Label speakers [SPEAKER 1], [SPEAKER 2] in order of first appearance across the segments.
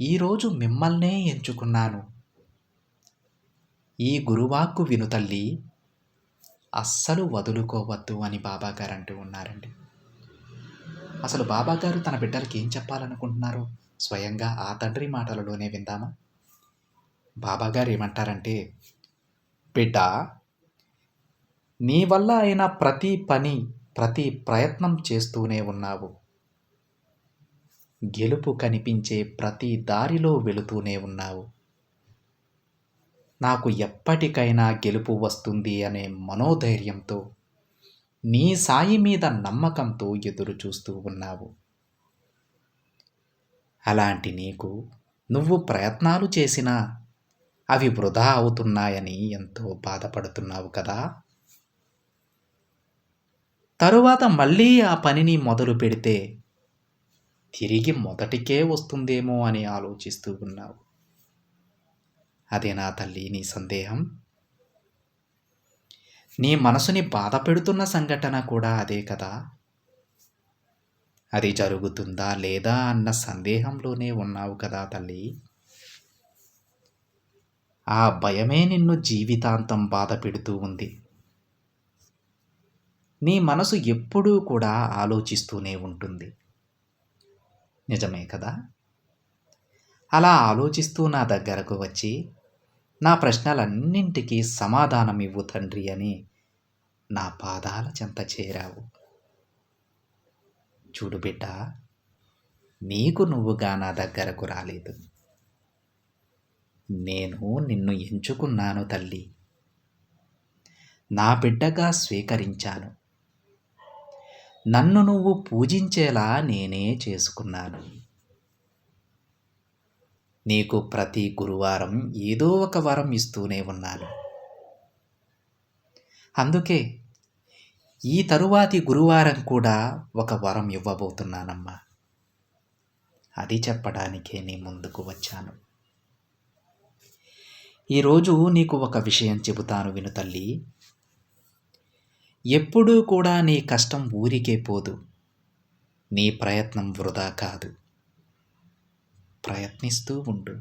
[SPEAKER 1] ఈరోజు మిమ్మల్నే ఎంచుకున్నాను. ఈ గురువాక్కు విను తల్లి. అస్సలు వదులుకోవద్దు అని బాబాగారు అంటూ ఉన్నారండి. అసలు బాబాగారు తన బిడ్డలకి ఏం చెప్పాలనుకుంటున్నారో? స్వయంగా ఆ తండ్రి మాటలలోనే విందామా? బాబాగారు ఏమంటారంటే బిడ్డ నీ వల్ల అయిన ప్రతి పని ప్రతి ప్రయత్నం చేస్తూనే ఉన్నావు. గెలుపు కనిపించే ప్రతి దారిలో వెళుతూనే ఉన్నావు. నాకు ఎప్పటికైనా గెలుపు వస్తుంది అనే మనోధైర్యంతో నీ సాయి మీద నమ్మకంతో ఎదురు చూస్తూ ఉన్నావు. అలాంటి నీకు నువ్వు ప్రయత్నాలు చేసినా అవి వృధా అవుతున్నాయని ఎంతో బాధపడుతున్నావు కదా. తరువాత మళ్ళీ ఆ పనిని మొదలు పెడితే తిరిగి మొదటికే వస్తుందేమో అని ఆలోచిస్తూ ఉన్నావు. అదే నా తల్లి నీ సందేహం? నీ మనసుని బాధ పెడుతున్న సంఘటన కూడా అదే కదా? అది జరుగుతుందా లేదా అన్న సందేహంలోనే ఉన్నావు కదా తల్లి? ఆ భయమే నిన్ను జీవితాంతం బాధ పెడుతూ ఉంది. నీ మనసు ఎప్పుడూ కూడా ఆలోచిస్తూనే ఉంటుంది. నిజమే కదా? అలా ఆలోచిస్తూ నా దగ్గరకు వచ్చి నా ప్రశ్నలన్నింటికీ సమాధానం ఇవ్వు తండ్రి అని నా పాదాల చెంత చేరావు. చూడు బిడ్డ నీకు నువ్వుగా నా దగ్గరకు రాలేదు. నేను నిన్ను ఎంచుకున్నాను తల్లి. నా బిడ్డగా స్వీకరించాను. నన్ను నువ్వు పూజించేలా నేనే చేసుకున్నాను. నీకు ప్రతి గురువారం ఏదో ఒక వరం ఇస్తూనే ఉన్నాను. అందుకే ఈ తరువాతి గురువారం కూడా ఒక వరం ఇవ్వబోతున్నానమ్మా. అది చెప్పడానికే నీ ముందుకు వచ్చాను. ఈరోజు నీకు ఒక విషయం చెబుతాను విను తల్లి. ఎప్పుడూ కూడా నీ కష్టం ఊరికే పోదు. నీ ప్రయత్నం వృధా కాదు. ప్రయత్నిస్తూ ఉండు.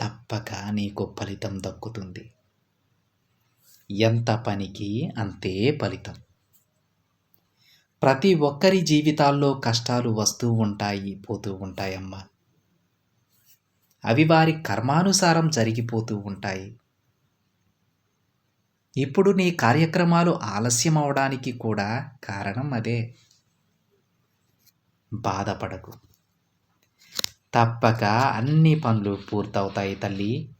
[SPEAKER 1] తప్పక నీకు ఫలితం దక్కుతుంది. ఎంత పనికి అంతే ఫలితం. ప్రతి ఒక్కరి జీవితాల్లో కష్టాలు వస్తూ ఉంటాయి పోతూ ఉంటాయమ్మా. అవి వారి కర్మానుసారం జరిగిపోతూ ఉంటాయి. ఇప్పుడు నీ కార్యక్రమాలు ఆలస్యం అవడానికి కూడా కారణం అదే. బాధపడకు. తప్పక అన్ని పనులు పూర్తవుతాయి తల్లి.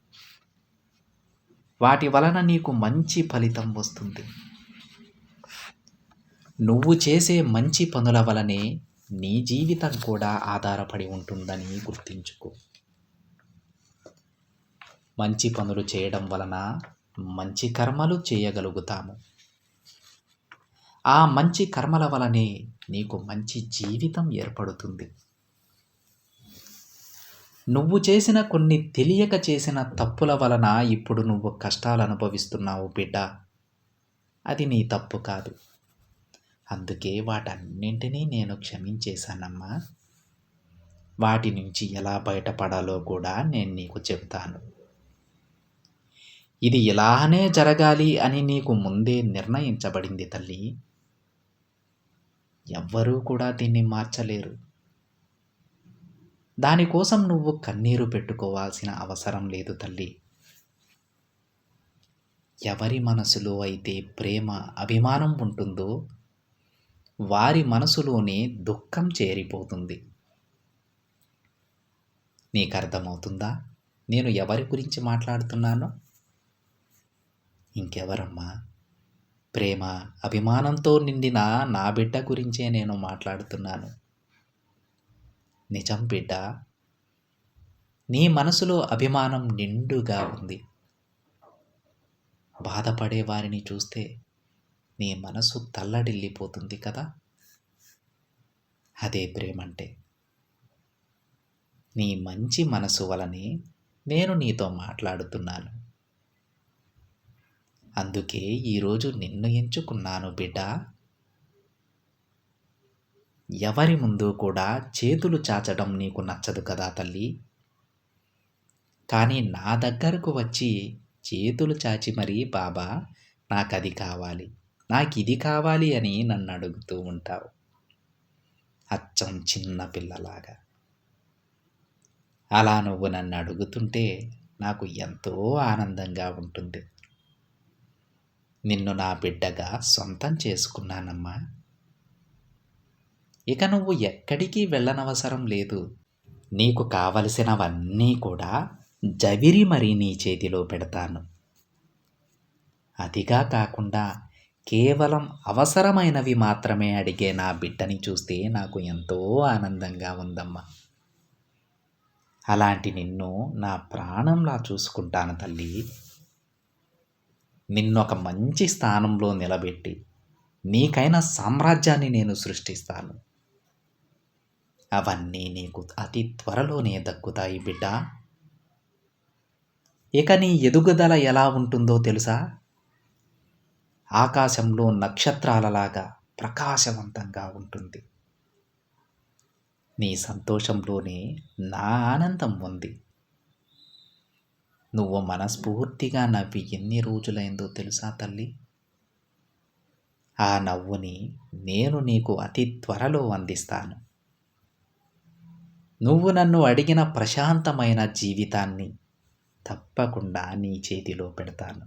[SPEAKER 1] వాటి వలన నీకు మంచి ఫలితం వస్తుంది. నువ్వు చేసే మంచి పనుల వలనే నీ జీవితం కూడా ఆధారపడి ఉంటుందని గుర్తించుకో. మంచి పనులు చేయడం వలన మంచి కర్మలు చేయగలుగుతాము. ఆ మంచి కర్మల వలనే నీకు మంచి జీవితం ఏర్పడుతుంది. నువ్వు చేసిన కొన్ని తెలియక చేసిన తప్పుల వలన ఇప్పుడు నువ్వు కష్టాలు అనుభవిస్తున్నావు బిడ్డ. అది నీ తప్పు కాదు. అందుకే వాటన్నింటినీ నేను క్షమించేశానమ్మా. వాటి నుంచి ఎలా బయటపడాలో కూడా నేను నీకు చెప్తాను ఇది ఇలానే జరగాలి అని నీకు ముందే నిర్ణయించబడింది తల్లి. ఎవ్వరూ కూడా దీన్ని మార్చలేరు. దానికోసం నువ్వు కన్నీరు పెట్టుకోవాల్సిన అవసరం లేదు తల్లి. ఎవరి మనసులో అయితే ప్రేమ అభిమానం ఉంటుందో వారి మనసులోనే దుఃఖం చేరిపోతుంది. నీకు అర్థమవుతుందా నేను ఎవరి గురించి మాట్లాడుతున్నానో? ఇంకెవరమ్మా? ప్రేమ అభిమానంతో నిండిన నా బిడ్డ గురించే నేను మాట్లాడుతున్నాను. నిజం బిడ్డ నీ మనసులో అభిమానం నిండుగా ఉంది. బాధపడే వారిని చూస్తే నీ మనసు తల్లడిల్లిపోతుంది కదా? అదే ప్రేమంటే. నీ మంచి మనసు వలనే నేను నీతో మాట్లాడుతున్నాను. అందుకే ఈరోజు నిన్ను ఎంచుకున్నాను బిడ్డ. ఎవరి ముందు కూడా చేతులు చాచడం నీకు నచ్చదు కదా తల్లి. కానీ నా దగ్గరకు వచ్చి చేతులు చాచి మరీ బాబా నాకు అది కావాలి నాకు ఇది కావాలి అని నన్ను అడుగుతూ ఉంటావు. అచ్చం చిన్న పిల్లలాగా. అలా నువ్వు నన్ను అడుగుతుంటే నాకు ఎంతో ఆనందంగా ఉంటుంది. నిన్ను నా బిడ్డగా సొంతం చేసుకున్నానమ్మా. ఇక నువ్వు ఎక్కడికి వెళ్ళనవసరం లేదు. నీకు కావలసినవన్నీ కూడా జవిరి మరీ నీ చేతిలో పెడతాను. అదిగా కాకుండా కేవలం అవసరమైనవి మాత్రమే అడిగే నా బిడ్డని చూస్తే నాకు ఎంతో ఆనందంగా ఉందమ్మా. అలాంటి నిన్ను నా ప్రాణంలా చూసుకుంటాను తల్లి. నిన్నొక మంచి స్థానంలో నిలబెట్టి నీకైన సామ్రాజ్యాన్ని నేను సృష్టిస్తాను. అవన్నీ నీకు అతి త్వరలోనే దక్కుతాయి బిడ్డ. ఇక నీ ఎదుగుదల ఎలా ఉంటుందో తెలుసా? ఆకాశంలో నక్షత్రాలలాగా ప్రకాశవంతంగా ఉంటుంది. నీ సంతోషంలోనే నా ఆనందం ఉంది. నువ్వు మనస్ఫూర్తిగా నవ్వి ఎన్ని రోజులైందో తెలుసా తల్లి? ఆ నవ్వుని నేను నీకు అతి త్వరలో అందిస్తాను. నువ్వు నన్ను అడిగిన ప్రశాంతమైన జీవితాన్ని తప్పకుండా నీ చేతిలో పెడతాను.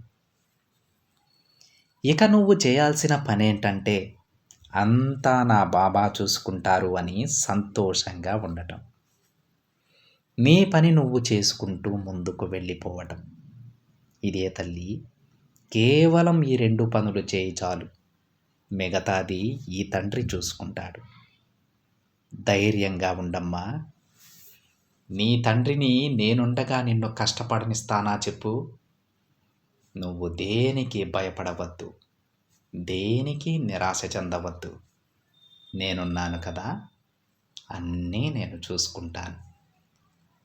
[SPEAKER 1] ఇక నువ్వు చేయాల్సిన పనేంటంటే అంతా నా బాబా చూసుకుంటారు అని సంతోషంగా ఉండటం. నీ పని నువ్వు చేసుకుంటూ ముందుకు వెళ్ళిపోవటం. ఇదే తల్లి కేవలం ఈ రెండు పనులు చేయి చాలు. మిగతాది ఈ తండ్రి చూసుకుంటాడు. ధైర్యంగా ఉండమ్మా. నీ తండ్రిని నేనుండగా నిన్ను కష్టపడనిస్తానా చెప్పు. నువ్వు దేనికి భయపడవద్దు. దేనికి నిరాశ చెందవద్దు. నేనున్నాను కదా అన్నీ నేను చూసుకుంటాను.